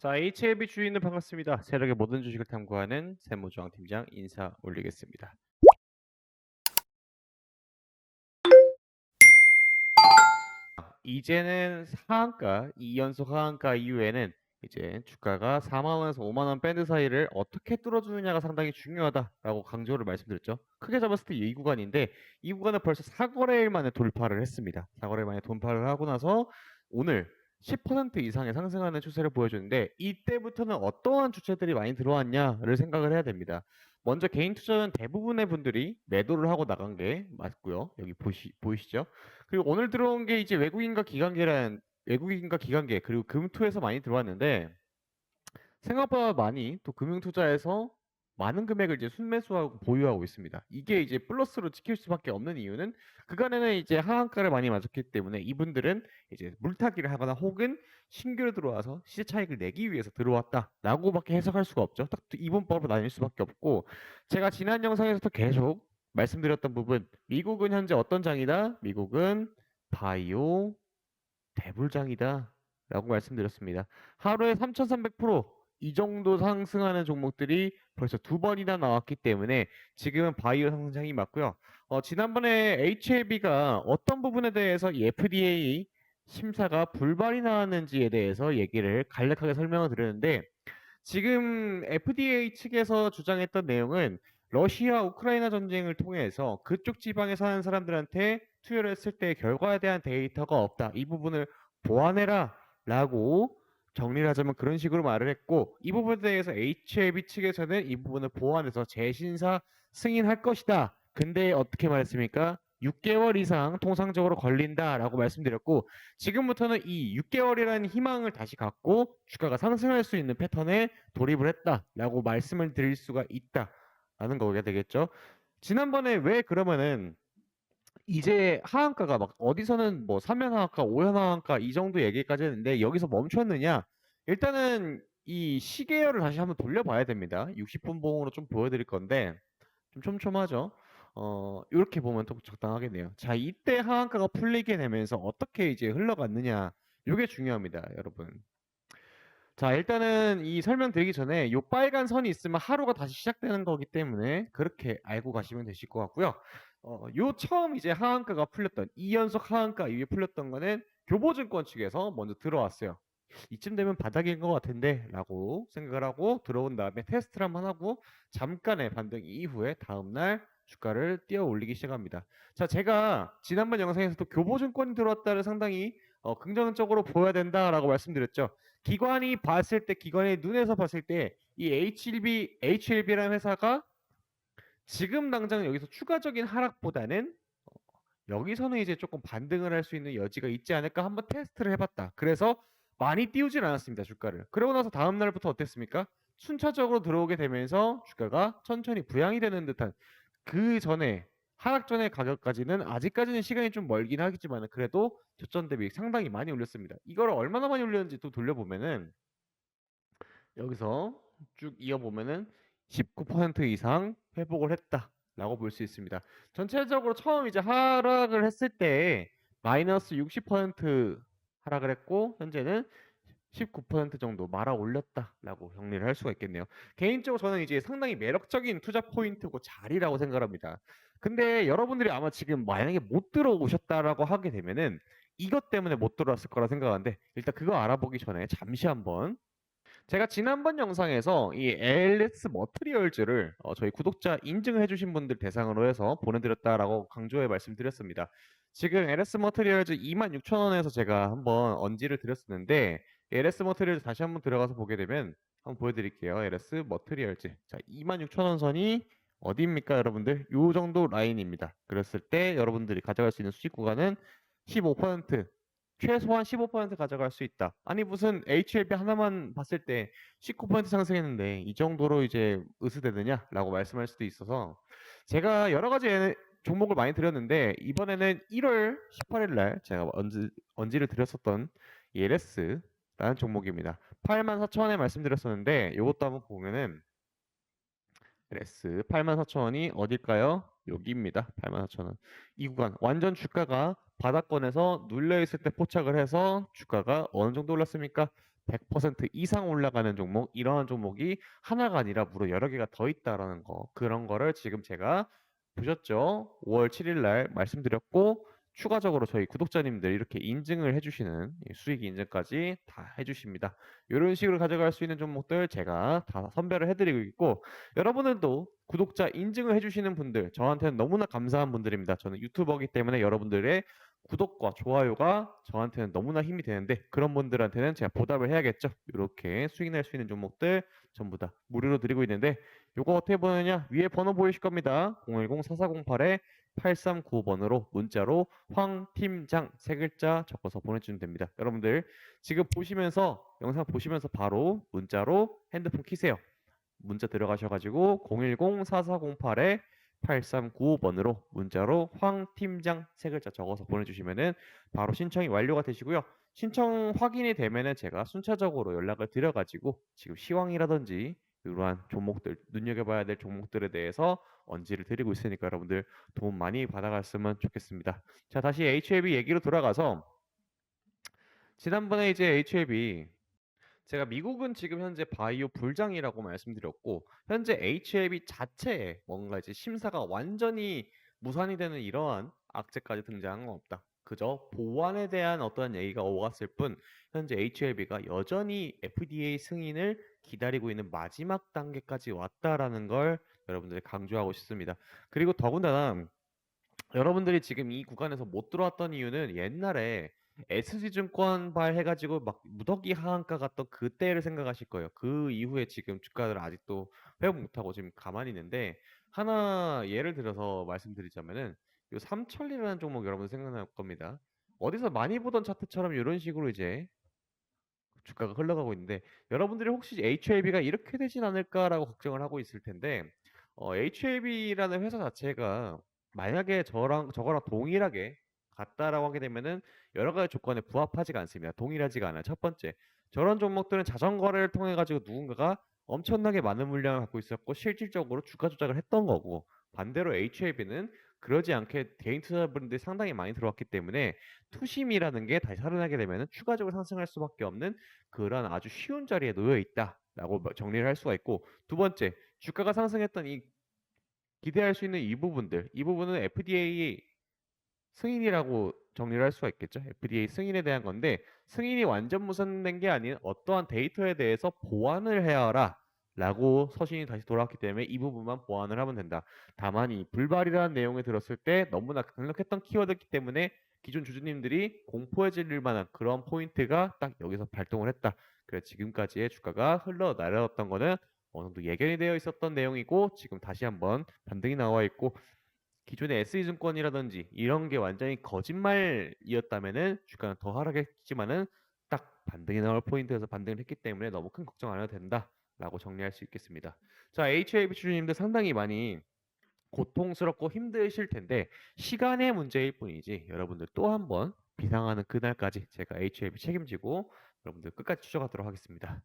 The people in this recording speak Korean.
자, HLB 주인들 반갑습니다. 세력의 모든 주식을 탐구하는 세무조항 팀장 인사 올리겠습니다. 이제는 하한가, 2연속 하한가 이후에는 이제 주가가 4만 원에서 5만 원 밴드 사이를 어떻게 뚫어주느냐가 상당히 중요하다라고 강조를 말씀드렸죠. 크게 잡았을 때 이 구간인데 이 구간은 벌써 4거래일 만에 돌파를 했습니다. 4거래일 만에 돌파를 하고 나서 오늘 10% 이상의 상승하는 추세를 보여주는데 이때부터는 어떠한 주체들이 많이 들어왔냐를 생각을 해야 됩니다. 먼저 개인 투자는 대부분의 분들이 매도를 하고 나간 게 맞고요. 여기 보시, 보이시죠? 그리고 오늘 들어온 게 이제 외국인과 기관계란 외국인과 기관계 그리고 금투에서 많이 들어왔는데 생각보다 많이 또 금융 투자에서 많은 금액을 이제 순매수하고 보유하고 있습니다. 이게 이제 플러스로 지킬 수밖에 없는 이유는 그간에는 이제 하한가를 많이 맞았기 때문에 이분들은 이제 물타기를 하거나 혹은 신규로 들어와서 시세 차익을 내기 위해서 들어왔다라고밖에 해석할 수가 없죠. 딱 이분법으로 나뉠 수밖에 없고 제가 지난 영상에서도 계속 말씀드렸던 부분 미국은 현재 어떤 장이다? 미국은 바이오 대불장이다 라고 말씀드렸습니다. 하루에 3,300% 이 정도 상승하는 종목들이 벌써 두 번이나 나왔기 때문에 지금은 바이오 상승장이 맞고요. 어, 지난번에 HLB가 어떤 부분에 대해서 이 FDA 심사가 불발이 나왔는지에 대해서 얘기를 간략하게 설명을 드렸는데 지금 FDA 측에서 주장했던 내용은 러시아 우크라이나 전쟁을 통해서 그쪽 지방에 사는 사람들한테 투여를 했을 때 결과에 대한 데이터가 없다. 이 부분을 보완해라 라고 정리를 하자면 그런 식으로 말을 했고 이 부분에 대해서 HLB 측에서는 이 부분을 보완해서 재신사 승인할 것이다. 근데 어떻게 말했습니까? 6개월 이상 통상적으로 걸린다라고 말씀드렸고 지금부터는 이 6개월이라는 희망을 다시 갖고 주가가 상승할 수 있는 패턴에 돌입을 했다라고 말씀을 드릴 수가 있다라는 거게 되겠죠. 지난번에 왜 그러면은 이제 하한가가 막 어디서는 뭐 3연 하한가, 5연 하한가 이 정도 얘기까지 했는데 여기서 멈췄느냐? 일단은 이 시계열을 다시 한번 돌려봐야 됩니다. 60분 봉으로 좀 보여드릴 건데 좀 촘촘하죠. 어, 이렇게 보면 또 적당하겠네요. 자, 이때 하한가가 풀리게 되면서 어떻게 이제 흘러갔느냐. 이게 중요합니다, 여러분. 자, 일단은 이 설명드리기 전에 요 빨간 선이 있으면 하루가 다시 시작되는 거기 때문에 그렇게 알고 가시면 되실 것 같고요. 어, 요 처음 이제 하한가가 풀렸던 2연속 하한가 이후에 풀렸던 거는 교보증권 측에서 먼저 들어왔어요. 이쯤 되면 바닥인 것 같은데 라고 생각을 하고 들어온 다음에 테스트를 한번 하고 잠깐의 반등 이후에 다음날 주가를 뛰어 올리기 시작합니다. 자, 제가 지난번 영상에서도 교보증권이 들어왔다를 상당히 어, 긍정적으로 보여야 된다라고 말씀드렸죠. 기관이 봤을 때, 기관의 눈에서 봤을 때, 이 HLB, HLB라는 회사가 지금 당장 여기서 추가적인 하락보다는 어, 여기서는 이제 조금 반등을 할 수 있는 여지가 있지 않을까 한번 테스트를 해봤다. 그래서 많이 띄우진 않았습니다, 주가를. 그러고 나서 다음 날부터 어땠습니까? 순차적으로 들어오게 되면서 주가가 천천히 부양이 되는 듯한 그 전에 하락 전의 가격까지는 아직까지는 시간이 좀 멀긴 하겠지만 그래도 저점 대비 상당히 많이 올렸습니다. 이걸 얼마나 많이 올렸는지 또 돌려보면은 여기서 쭉 이어보면은 19% 이상 회복을 했다라고 볼 수 있습니다. 전체적으로 처음 이제 하락을 했을 때 마이너스 60% 하락을 했고 현재는 19% 정도 말아 올렸다라고 정리를 할 수가 있겠네요. 개인적으로 저는 이제 상당히 매력적인 투자 포인트고 자리라고 생각합니다. 근데 여러분들이 아마 지금 만약에 못 들어오셨다라고 하게 되면은 이것 때문에 못 들어왔을 거라 생각하는데 일단 그거 알아보기 전에 잠시 한번 제가 지난번 영상에서 이 LS 머트리얼즈를 어, 저희 구독자 인증해 주신 분들 대상으로 해서 보내드렸다라고 강조해 말씀드렸습니다. 지금 LS 머트리얼즈 26,000원에서 제가 한번 언지를 드렸었는데 LS 머트리얼즈 다시 한번 들어가서 보게 되면 한번 보여드릴게요. LS 머트리얼즈 자 26,000원 선이 어디입니까 여러분들? 요 정도 라인입니다. 그랬을 때 여러분들이 가져갈 수 있는 수익 구간은 15% 최소한 15% 가져갈 수 있다. 아니 무슨 HLB 하나만 봤을 때 19% 상승했는데 이 정도로 이제 으스대느냐라고 말씀할 수도 있어서 제가 여러 가지 종목을 많이 드렸는데 이번에는 1월 18일 날 제가 언지, 언지를 드렸었던 ELS라는 종목입니다. 84,000원에 말씀드렸었는데 이것도 한번 보면은 LS 84,000원이 어딜까요? 여기입니다. 84,000원. 이 구간 완전 주가가 바닥권에서 눌려 있을 때 포착을 해서 주가가 어느 정도 올랐습니까? 100% 이상 올라가는 종목 이러한 종목이 하나가 아니라 무려 여러 개가 더 있다라는 거 그런 거를 지금 제가 보셨죠? 5월 7일 날 말씀드렸고 추가적으로 저희 구독자님들 이렇게 인증을 해주시는 이 수익 인증까지 다 해주십니다. 이런 식으로 가져갈 수 있는 종목들 제가 다 선별을 해드리고 있고 여러분들도 구독자 인증을 해주시는 분들 저한테는 너무나 감사한 분들입니다. 저는 유튜버이기 때문에 여러분들의 구독과 좋아요가 저한테는 너무나 힘이 되는데 그런 분들한테는 제가 보답을 해야겠죠. 이렇게 수익 낼 수 있는 종목들 전부 다 무료로 드리고 있는데 요거 어떻게 보느냐 위에 번호 보이실 겁니다. 010-4408에 8395번으로 문자로 황 팀장 세 글자 적어서 보내주시면 됩니다. 여러분들 지금 보시면서 영상 보시면서 바로 문자로 핸드폰 키세요. 문자 들어가셔가지고 010-4408에 8395번으로 문자로 황 팀장 세 글자 적어서 보내주시면은 바로 신청이 완료가 되시고요. 신청 확인이 되면은 제가 순차적으로 연락을 드려가지고 지금 시황이라든지 이러한 종목들 눈여겨봐야 될 종목들에 대해서 언지를 드리고 있으니까 여러분들 도움 많이 받아갔으면 좋겠습니다. 자 다시 HLB 얘기로 돌아가서 지난번에 이제 HLB 제가 미국은 지금 현재 바이오 불장이라고 말씀드렸고 현재 HLB 자체에 뭔가 이제 심사가 완전히 무산이 되는 이러한 악재까지 등장한 건 없다. 그저 보안에 대한 어떤 얘기가 오갔을 뿐 현재 HLB가 여전히 FDA 승인을 기다리고 있는 마지막 단계까지 왔다라는 걸 여러분들이 강조하고 싶습니다. 그리고 더군다나 여러분들이 지금 이 구간에서 못 들어왔던 이유는 옛날에 SG증권 발 해가지고 막 무더기 하한가 갔던 그때를 생각하실 거예요. 그 이후에 지금 주가를 아직도 회복 못하고 지금 가만히 있는데 하나 예를 들어서 말씀드리자면은 요 삼천리라는 종목 여러분 생각날 겁니다. 어디서 많이 보던 차트처럼 이런 식으로 이제 주가가 흘러가고 있는데 여러분들이 혹시 HLB가 이렇게 되진 않을까라고 걱정을 하고 있을 텐데 어, HLB라는 회사 자체가 만약에 저랑 저거랑 동일하게 같다라고 하게 되면은 여러 가지 조건에 부합하지가 않습니다. 동일하지가 않아요. 첫 번째, 저런 종목들은 자전거를 통해 가지고 누군가가 엄청나게 많은 물량을 갖고 있었고 실질적으로 주가 조작을 했던 거고 반대로 HLB는 그러지 않게 개인 투자분들이 상당히 많이 들어왔기 때문에 투심이라는 게 다시 살아나게 되면 추가적으로 상승할 수밖에 없는 그런 아주 쉬운 자리에 놓여 있다라고 정리를 할 수가 있고 두 번째 주가가 상승했던 이 기대할 수 있는 이 부분들 이 부분은 FDA 승인이라고 정리를 할 수가 있겠죠. FDA 승인에 대한 건데 승인이 완전 무산된 게 아닌 어떠한 데이터에 대해서 보완을 해야라 라고 서신이 다시 돌아왔기 때문에 이 부분만 보완을 하면 된다. 다만 이 불발이라는 내용을 들었을 때 너무나 강력했던 키워드이기 때문에 기존 주주님들이 공포해질 만한 그런 포인트가 딱 여기서 발동을 했다. 그래서 지금까지의 주가가 흘러내려왔던 거는 어느 정도 예견이 되어 있었던 내용이고 지금 다시 한번 반등이 나와 있고 기존의 SE증권이라든지 이런 게 완전히 거짓말이었다면은 주가는 더 하락했지만은 딱 반등이 나올 포인트에서 반등을 했기 때문에 너무 큰 걱정 안 해도 된다 라고 정리할 수 있겠습니다. 자, HAB 주주님들 상당히 많이 고통스럽고 힘드실 텐데 시간의 문제일 뿐이지 여러분들 또 한 번 비상하는 그날까지 제가 HAB 책임지고 여러분들 끝까지 추적하도록 하겠습니다.